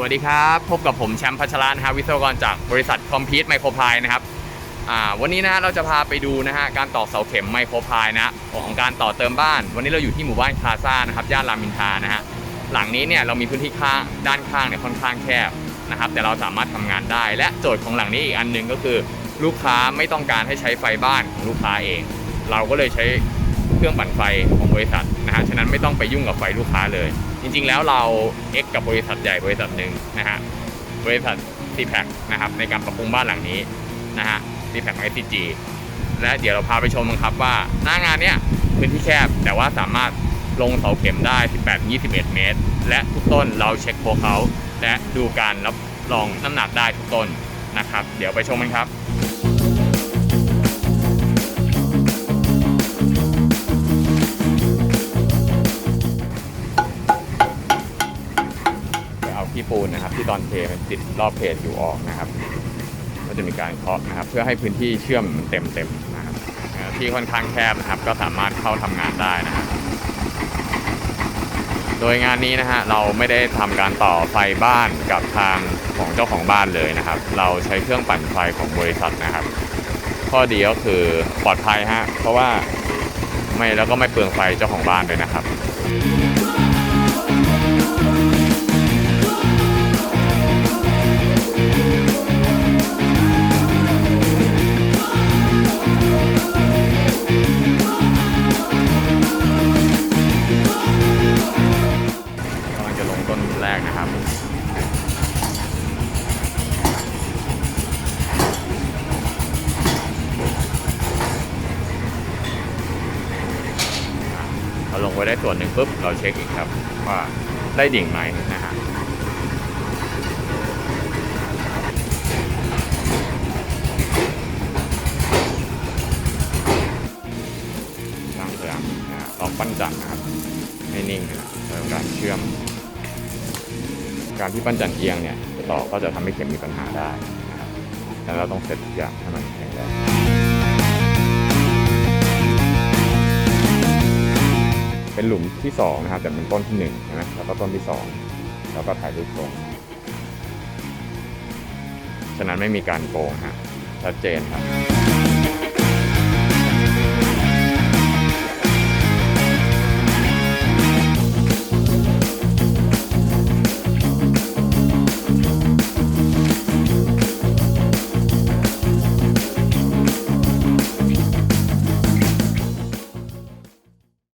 สวัสดีครับ พบกับผมแชมป์พัชระนะฮะวิศวกรจากบริษัทคอมพิวต์ไมโครพายนะครับวันนี้นะเราจะพาไปดูนะฮะการต่อเสาเข็มไมโครพายนะของการต่อเติมบ้าน วันนี้เราอยู่ที่หมู่บ้านคาซ่านะครับย่านรามินทานะฮะหลังนี้เนี่ยเรามีพื้นที่ข้างด้านข้างเนี่ยค่อนข้างแคบนะครับแต่เราสามารถทำงานได้ และโจทย์ของหลังนี้อีกอันหนึ่งก็คือ ลูกค้าไม่ต้องการให้ใช้ไฟบ้านของลูกค้าเอง เราก็เลยใช้ เครื่องปั่นไฟของบริษัทนะฮะฉะนั้นไม่ต้องไปยุ่งกับไฟลูกค้าเลย จริง ๆ แล้วเราเอ็กกับบริษัทใหญ่บริษัทหนึ่งนะฮะบริษัท c p a c นะครับในการปรับปรุงบ้านหลังนี้นะฮะ c p a c SCG และเดี๋ยวเราพาไปชมกันครับว่าหน้างานเนี้ยพื้นที่แคบแต่ว่าสามารถลงเสาเข็มได้ 18-21 เมตร และทุกต้นเราเช็คโพเขา และดูการรับรองน้ำหนักได้ทุกต้นนะครับ เดี๋ยวไปชมกันครับ ปูนนะครับ ที่ตอนเทมันติดรอบเพจอยู่ออกนะครับ ก็จะมีการเคาะนะครับ เพื่อให้พื้นที่เชื่อมเต็มเต็มๆนะครับที่ค่อนข้างแคบนะครับ ก็สามารถเข้าทำงานได้นะครับ โดยงานนี้นะฮะเราไม่ได้ทำการต่อไฟบ้านกับทางของเจ้าของบ้านเลยนะครับ เราใช้เครื่องปั่นไฟของบริษัทนะครับ ข้อดีก็คือปลอดภัยฮะเพราะว่าไม่แล้วก็ไม่เปลืองไฟเจ้าของบ้านด้วยนะครับ กนะครับ เราลงไว้ได้ส่วนหนึ่งปุ๊บ เราเช็คอีกครับ ว่าได้ดิ่งไหมนะฮะสร้างเสริมนะลองปั้นจันทร์นะครับ ให้นิ่งนะครับแล้วการเชื่อม การที่ปั้นจันเอียงเนี่ยต่อก็จะทำให้เข็มมีปัญหาได้นะครับแล้วเราต้องเซตทุกอย่างให้มันแข็งแรงเป็นหลุมที่สองนะครับแต่เป็นต้นที่หนึ่งนะแล้วก็ต้นที่สองแล้วก็ถ่ายรูปตรงฉะนั้นไม่มีการโกงฮะชัดเจนครับ